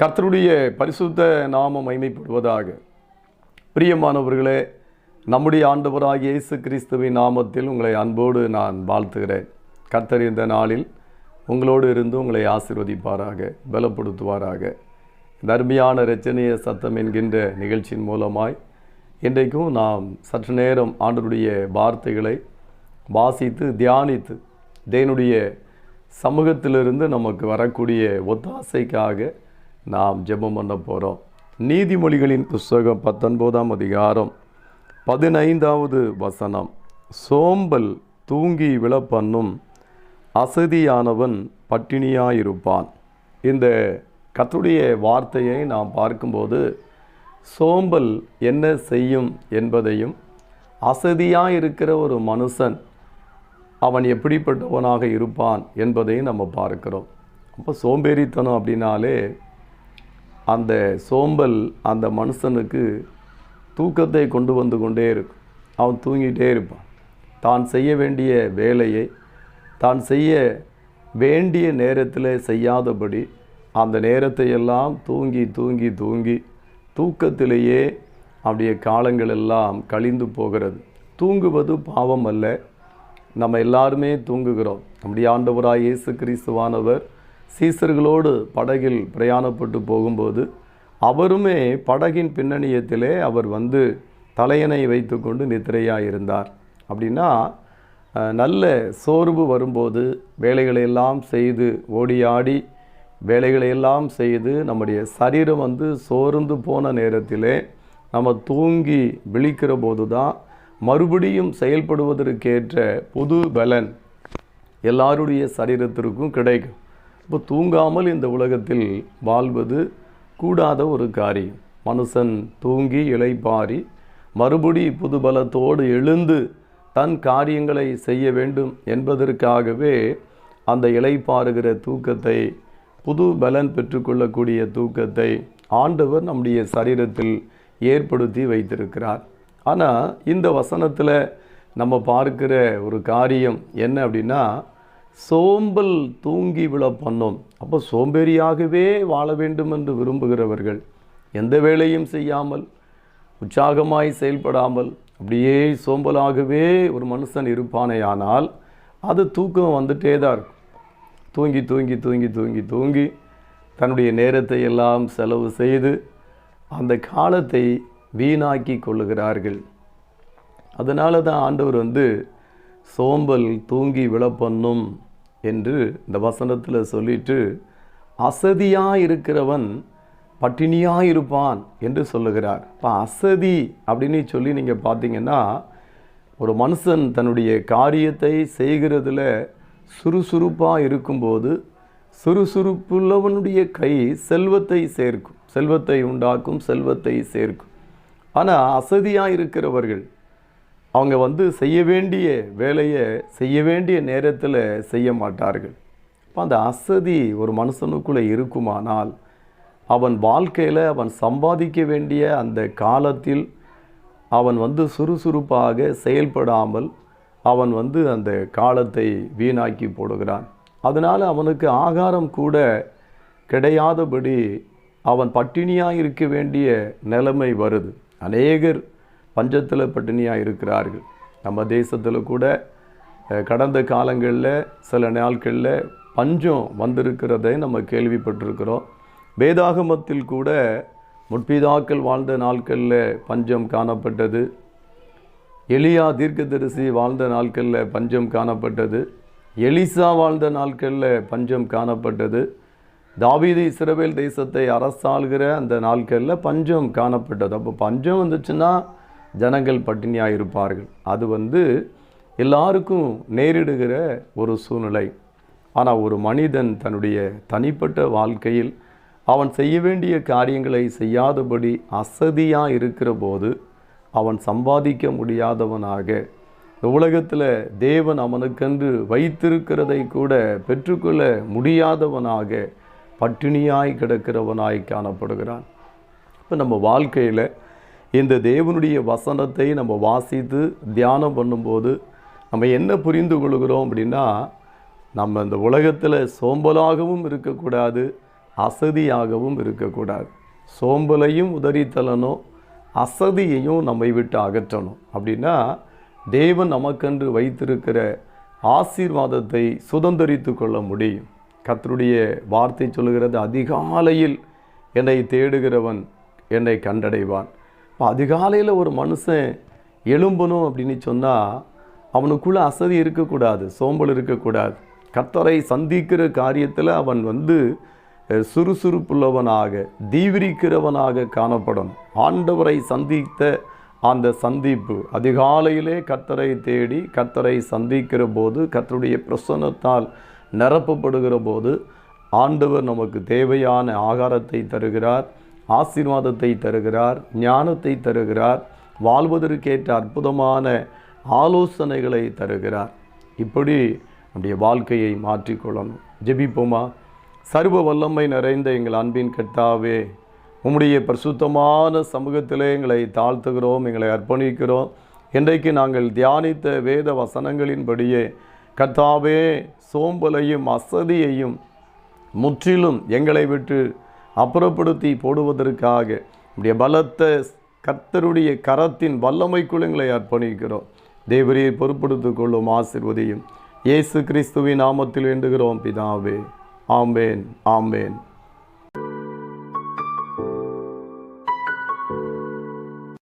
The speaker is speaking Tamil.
கர்த்தருடைய பரிசுத்த நாமம் மைமைப்படுவதாக பிரியமானவர்களே நம்முடைய ஆண்டவராகிய இயேசு கிறிஸ்துவின் நாமத்தில் உங்களை அன்போடு நான் வாழ்த்துகிறேன். கர்த்தர் இந்த நாளில் உங்களோடு இருந்து உங்களை ஆசிர்வதிப்பாராக பலப்படுத்துவாராக. இந்த அருமையான ரச்சனைய சத்தம் என்கின்ற நிகழ்ச்சியின் மூலமாய் இன்றைக்கும் நாம் சற்று நேரம் ஆண்டருடைய வார்த்தைகளை வாசித்து தியானித்து தேனுடைய சமூகத்திலிருந்து நமக்கு வரக்கூடிய ஒத்தாசைக்காக நாம் ஜெபம் பண்ண போகிறோம் நீதிமொழிகளின் புஸ்தகம் பத்தொன்பதாம் அதிகாரம் பதினைந்தாவது வசனம். சோம்பல் தூங்கி விழப்பண்ணும் அசதியானவன் பட்டினியாயிருப்பான். இந்த கத்துடைய வார்த்தையை நாம் பார்க்கும்போது சோம்பல் என்ன செய்யும் என்பதையும் அசதியாக இருக்கிற ஒரு மனுஷன் அவன் எப்படிப்பட்டவனாக இருப்பான் என்பதையும் நம்ம பார்க்கிறோம். அப்போ சோம்பேறித்தனம் அப்படின்னாலே அந்த சோம்பல் அந்த மனுஷனுக்கு தூக்கத்தை கொண்டு வந்து கொண்டே இருக்கும். அவன் தூங்கிட்டே இருப்பான். தான் செய்ய வேண்டிய வேலையை தான் செய்ய வேண்டிய நேரத்தில் செய்யாதபடி அந்த நேரத்தை எல்லாம் தூங்கி தூங்கி தூங்கி தூக்கத்திலேயே அப்படியே காலங்கள் எல்லாம் கழிந்து போகிறது. தூங்குவது பாவம் அல்ல. நம்ம எல்லாருமே தூங்குகிறோம். நம்முடைய ஆண்டவராக இயேசு கிறிஸ்துவானவர் சீசர்களோடு படகில் பிரயாணப்பட்டு போகும்போது அவருமே படகின் பின்னணியத்திலே அவர் வந்து தலையணை வைத்துக்கொண்டு நித்திரையாக இருந்தார் அப்படின்னா நல்ல சோர்வு வரும்போது வேலைகளையெல்லாம் செய்து ஓடி ஆடி செய்து நம்முடைய சரீரம் வந்து சோர்ந்து போன நேரத்திலே நம்ம தூங்கி விழிக்கிற போது தான் மறுபடியும் செயல்படுவதற்கேற்ற புது பலன் எல்லாருடைய சரீரத்திற்கும் கிடைக்கும். இப்போ தூங்காமல் இந்த உலகத்தில் வாழ்வது கூடாத ஒரு காரியம். மனுஷன் தூங்கி இளைப்பாரி மறுபடி புது பலத்தோடு எழுந்து தன் காரியங்களை செய்ய வேண்டும் என்பதற்காகவே அந்த இளைப்பாறுகிற தூக்கத்தை புது பலன் பெற்றுக்கொள்ளக்கூடிய தூக்கத்தை ஆண்டவர் நம்முடைய சரீரத்தில் ஏற்படுத்தி வைத்திருக்கிறார். ஆனால் இந்த வசனத்தில் நம்ம பார்க்கிற ஒரு காரியம் என்ன அப்படின்னா சோம்பல் தூங்கி விழ பண்ணோம். அப்போ சோம்பேறியாகவே வாழ வேண்டும் என்று விரும்புகிறவர்கள் எந்த வேலையும் செய்யாமல் உற்சாகமாய் செயல்படாமல் அப்படியே சோம்பலாகவே ஒரு மனுஷன் இருப்பானேயானால் அது தூக்கம் வந்துட்டே தான் இருக்கும். தூங்கி தூங்கி தூங்கி தூங்கி தூங்கி தன்னுடைய நேரத்தை எல்லாம் செலவு செய்து அந்த காலத்தை வீணாக்கி கொள்ளுகிறார்கள். அதனால தான் ஆண்டவர் வந்து சோம்பல் தூங்கி விழப்பண்ணும் என்று இந்த வசனத்தில் சொல்லிட்டு அசதியாக இருக்கிறவன் பட்டினியாக இருப்பான் என்று சொல்லுகிறார். இப்போ அசதி அப்படின்னு சொல்லி நீங்கள் பார்த்தீங்கன்னா ஒரு மனுஷன் தன்னுடைய காரியத்தை செய்கிறதுல சுறுசுறுப்பாக இருக்கும்போது சுறுசுறுப்புள்ளவனுடைய கை செல்வத்தை சேர்க்கும் செல்வத்தை உண்டாக்கும் செல்வத்தை சேர்க்கும். ஆனால் அசதியாக இருக்கிறவர்கள் அவங்க வந்து செய்ய வேண்டிய வேலையை செய்ய வேண்டிய நேரத்தில் செய்ய மாட்டார்கள். இப்போ அந்த அசதி ஒரு மனுஷனுக்குள்ளே இருக்குமானால் அவன் வாழ்க்கையில் அவன் சம்பாதிக்க வேண்டிய அந்த காலத்தில் அவன் வந்து சுறுசுறுப்பாக செயல்படாமல் அவன் வந்து அந்த காலத்தை வீணாக்கி போடுகிறான். அதனால் அவனுக்கு ஆகாரம் கூட கிடையாதபடி அவன் பட்டினியாக இருக்க வேண்டிய நிலைமை வருது. அநேகர் பஞ்சத்தில் பட்டினியாக இருக்கிறார்கள். நம்ம தேசத்தில் கூட கடந்த காலங்களில் சில நாட்களில் பஞ்சம் வந்திருக்கிறதை நம்ம கேள்விப்பட்டிருக்கிறோம். வேதாகமத்தில் கூட முற்பிதாக்கள் வாழ்ந்த நாட்களில் பஞ்சம் காணப்பட்டது. எலியா தீர்க்கதரிசி வாழ்ந்த நாட்களில் பஞ்சம் காணப்பட்டது. எலிசா வாழ்ந்த நாட்களில் பஞ்சம் காணப்பட்டது. தாவீது இஸ்ரவேல் தேசத்தை அரசாள்கிற அந்த நாட்களில் பஞ்சம் காணப்பட்டது. அப்போ பஞ்சம் வந்துச்சுன்னா ஜனங்கள் பட்டினியாக இருப்பார்கள் அது வந்து எல்லாருக்கும் நேரிடுகிற ஒரு சூழ்நிலை. ஆனால் ஒரு மனிதன் தன்னுடைய தனிப்பட்ட வாழ்க்கையில் அவன் செய்ய வேண்டிய காரியங்களை செய்யாதபடி அசதியாக இருக்கிற போது அவன் சம்பாதிக்க முடியாதவனாக இந்த உலகத்தில் தேவன் அவனுக்கென்று வைத்திருக்கிறதை கூட பெற்றுக்கொள்ள முடியாதவனாக பட்டினியாய் கிடக்கிறவனாய் காணப்படுகிறான். இப்போ நம்ம வாழ்க்கையில் இந்த தேவனுடைய வசனத்தை நம்ம வாசித்து தியானம் பண்ணும்போது நம்ம என்ன புரிந்து கொள்கிறோம் அப்படின்னா நம்ம இந்த உலகத்தில் சோம்பலாகவும் இருக்கக்கூடாது அசதியாகவும் இருக்கக்கூடாது. சோம்பலையும் உதறித்தலணும் அசதியையும் நம்மை விட்டு அகற்றணும். அப்படின்னா தேவன் நமக்கென்று வைத்திருக்கிற ஆசீர்வாதத்தை சுதந்திரித்து கொள்ள முடியும். கத்தருடைய வார்த்தை சொல்லுகிறது அதிகாலையில் என்னை தேடுகிறவன் என்னை கண்டடைவான். இப்போ அதிகாலையில் ஒரு மனுஷன் எழும்பணும் அப்படின்னு சொன்னால் அவனுக்குள்ளே அசதி இருக்கக்கூடாது சோம்பல் இருக்கக்கூடாது. கர்த்தரை சந்திக்கிற காரியத்தில் அவன் வந்து சுறுசுறுப்புள்ளவனாக தீவிரிக்கிறவனாக காணப்படும் ஆண்டவரை சந்தித்த அந்த சந்திப்பு அதிகாலையிலே கர்த்தரை தேடி கர்த்தரை சந்திக்கிற போது கர்த்தருடைய பிரசன்னத்தால் நிரப்பப்படுகிற போது ஆண்டவர் நமக்கு தேவையான ஆகாரத்தை தருகிறார். ஆசீர்வாதத்தை தருகிறார் ஞானத்தை தருகிறார் வாழ்வதற்கேற்ற அற்புதமான ஆலோசனைகளை தருகிறார். இப்படி நம்முடைய வாழ்க்கையை மாற்றிக்கொள்ளணும் ஜெபிப்போமா? சர்வ வல்லமை நிறைந்த எங்கள் அன்பின் கட்டாவே உம்முடைய பிரசுத்தமான சமூகத்திலே எங்களை தாழ்த்துகிறோம் எங்களை அர்ப்பணிக்கிறோம். இன்றைக்கு நாங்கள் தியானித்த வேத வசனங்களின்படியே கர்த்தாவே சோம்பலையும் அசதியையும் முற்றிலும் எங்களை விட்டு அப்புறப்படுத்தி போடுவதற்காக நம்முடைய பலத்த கர்த்தருடைய கரத்தின் வல்லமைக்குள் எங்களை அர்ப்பணிக்கிறோம். தேவரியை பொறுப்படுத்திக் கொள்ளும் ஆசிர்வதியும். இயேசு கிறிஸ்துவின் நாமத்தில் வேண்டுகிறோம் பிதாவே. ஆம்பேன் ஆம்பேன்